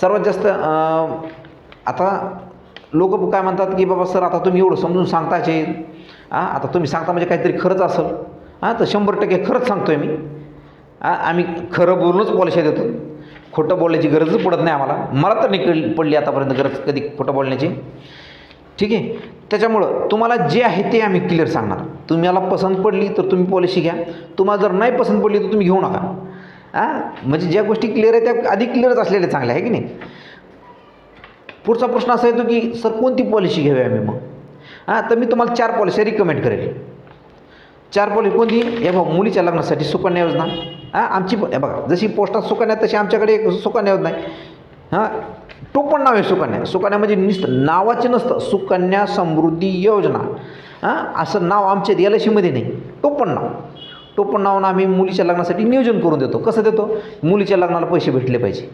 सर्वात जास्त आता लोक काय म्हणतात की बाबा सर आता तुम्ही एवढं समजून सांगताचे हां आता तुम्ही सांगता म्हणजे काहीतरी खरंच असेल. हां तर शंभर टक्के खरंच सांगतो आहे मी. हां आम्ही खरं बोलूनच पॉलिशा देतो खोटं बोलण्याची गरजच पडत नाही आम्हाला. मला तर निकल पडली आतापर्यंत गरज कधी खोटं बोलण्याची. ठीक आहे? त्याच्यामुळं तुम्हाला जे आहे ते आम्ही क्लिअर सांगणार. तुम्हाला पसंत पडली तर तुम्ही पॉलिसी घ्या. तुम्हाला जर नाही पसंत पडली तर तुम्ही घेऊ नका. हां म्हणजे ज्या गोष्टी क्लिअर आहे त्या आधी क्लिअरच असलेल्या चांगल्या आहे की नाही? पुढचा प्रश्न असा येतो की सर कोणती पॉलिसी घ्यावी आम्ही मग? हां तर मी तुम्हाला चार पॉलिसी रिकमेंड करेल. चार पॉलिसी कोणती? या बघा मुलीच्या लग्नासाठी सुकन्या योजना. हां आमची पण बघा जशी पोस्टात सुकन्या तशी आमच्याकडे एक सुकन्या योजना आहे. हां टोपण नाव आहे सुकन्या. सुकन्या म्हणजे नुसतं नावाचे नसतं सुकन्या समृद्धी योजना. हां असं नाव आमच्या एल आय सीमध्ये नाही. टोपण नाव. टोपण नावानं आम्ही मुलीच्या लग्नासाठी नियोजन करून देतो. कसं देतो? मुलीच्या लग्नाला पैसे भेटले पाहिजे.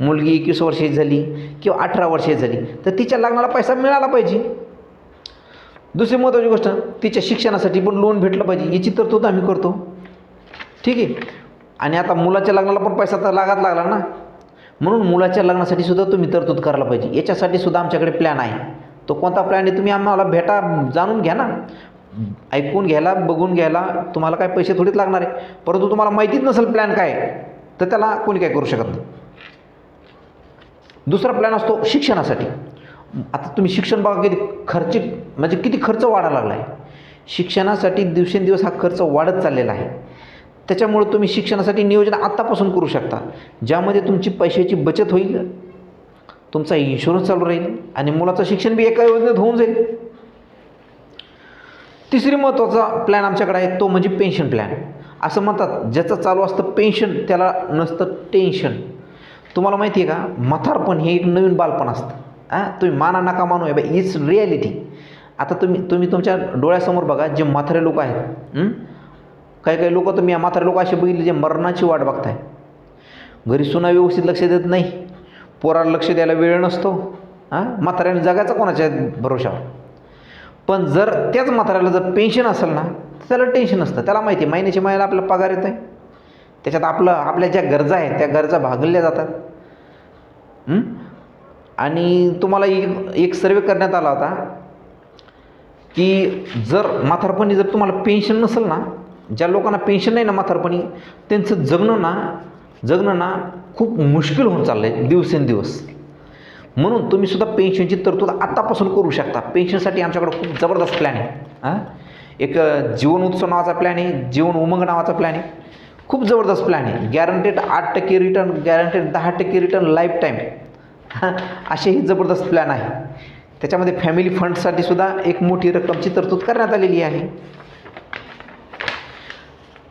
मुलगी एकवीस वर्षाची झाली किंवा अठरा वर्षाची झाली तर तिच्या लग्नाला पैसा मिळाला पाहिजे. दुसरी महत्त्वाची गोष्ट तिच्या शिक्षणासाठी पण लोन भेटलं पाहिजे. याची तरतूद आम्ही करतो. ठीक आहे? आणि आता मुलाच्या लग्नाला पण पैसा तर लागत लागला ना. म्हणून मुलाच्या लग्नासाठी सुद्धा तुम्ही तरतूद करायला पाहिजे. याच्यासाठी सुद्धा आमच्याकडे प्लॅन आहे. तो कोणता प्लॅन आहे तुम्ही आम्हाला भेटा जाणून घ्या ना. ऐकून घ्यायला बघून घ्यायला तुम्हाला काय पैसे थोडीच लागणार आहे. परंतु तुम्हाला माहितीच नसेल प्लॅन काय तर त्याला कोणी काय करू शकत नाही. दुसरा प्लॅन असतो शिक्षणासाठी. आता तुम्ही शिक्षण बघा किती खर्च म्हणजे किती खर्च वाढायला लागला आहे शिक्षणासाठी दिवसेंदिवस हा खर्च वाढत चाललेला आहे. त्याच्यामुळे तुम्ही शिक्षणासाठी नियोजन आत्तापासून करू शकता. ज्यामध्ये तुमची पैशाची बचत होईल तुमचा इन्शुरन्स चालू राहील आणि मुलाचं शिक्षण बी एका योजनेत होऊन जाईल. तिसरी महत्त्वाचा प्लॅन आमच्याकडे आहे तो म्हणजे पेन्शन प्लॅन असं म्हणतात ज्याचं चालू असतं पेन्शन त्याला नसतं टेन्शन तुम्हाला माहिती आहे का म्हातारपण हे एक नवीन बालपण असतं. हां तुम्ही माना नका मानू आहे बाई इट्स रिॲलिटी आता तुम्ही तुम्ही तुमच्या डोळ्यासमोर बघा जे म्हातारे लोक आहेत काही काही लोक तुम्ही या म्हातारे लोक असे बघितले जे मरणाची वाट बघताय. घरी सुना व्यवस्थित लक्ष देत नाही. पोराला लक्ष द्यायला वेळ नसतो. हां म्हाताऱ्याने जगायचा कोणाच्या भरोशावर पण जर त्याच म्हाताऱ्याला जर पेन्शन असेल ना तर त्याला टेन्शन असतं त्याला माहिती आहे महिन्याच्या महिन्याला आपला पगार येतो आहे त्याच्यात आपलं आपल्या ज्या गरजा आहेत त्या गरजा भागल्या जातात. आणि तुम्हाला एक एक सर्वे करण्यात आला होता की जर म्हातारपणी जर तुम्हाला पेन्शन नसेल ना ज्या लोकांना पेन्शन नाही ना म्हातारपणी त्यांचं जगणं ना जगणं ना खूप मुश्किल होऊन चाललं आहे दिवसेंदिवस. म्हणून तुम्ही सुद्धा पेन्शनची तरतूद आत्तापासून करू शकता. पेन्शनसाठी आमच्याकडे खूप जबरदस्त प्लॅन आहे. हां? एक जीवन उत्सव नावाचा प्लॅन आहे जीवन उमंग नावाचा प्लॅन आहे. खूप जबरदस्त प्लॅन आहे. गॅरंटेड आठ टक्के रिटर्न गॅरंटेड दहा टक्के रिटर्न लाईफ टाईम हां? असेही जबरदस्त प्लॅन आहे. त्याच्यामध्ये फॅमिली फंडसाठी सुद्धा एक मोठी रक्कमची तरतूद करण्यात आलेली आहे.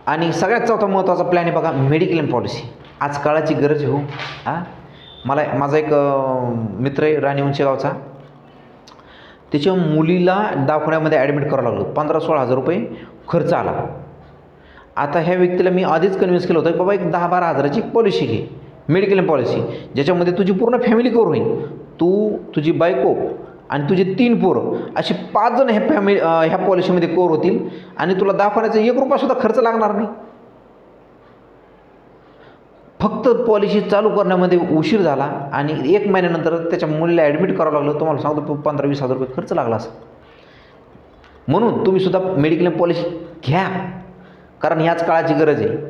आणि सगळ्यात चौथा महत्त्वाचा प्लॅन आहे बघा मेडिक्लेम पॉलिसी आज काळाची गरज हो. हां? मला माझा एक मित्र आहे राणी उंचेगावचा त्याच्या मुलीला दवाखान्यामध्ये ॲडमिट करावं लागलं. पंधरा सोळा हजार रुपये खर्च आला. आता ह्या व्यक्तीला मी आधीच कन्व्हिन्स केलं होतं की बाबा एक दहा बारा हजाराची पॉलिसी घे. मेडिक्लेम पॉलिसी ज्याच्यामध्ये तुझी पूर्ण फॅमिली कवर होईल. तू तुझी बायको आणि तुझे तीन पोरं असे पाच जण ह्या फॅमिली ह्या पॉलिसीमध्ये कवर होतील आणि तुला दवाखान्याचा एक रुपयासुद्धा खर्च लागणार नाही. फक्त पॉलिसी चालू करण्यामध्ये उशीर झाला आणि एक महिन्यानंतर त्याच्या मुलीला ॲडमिट करावं लागलं. तुम्हाला सांगतो पंधरा वीस हजार रुपये खर्च लागला असं म्हणून तुम्ही सुद्धा मेडिक्लेम पॉलिसी घ्या. कारण ह्याच काळाची गरज आहे.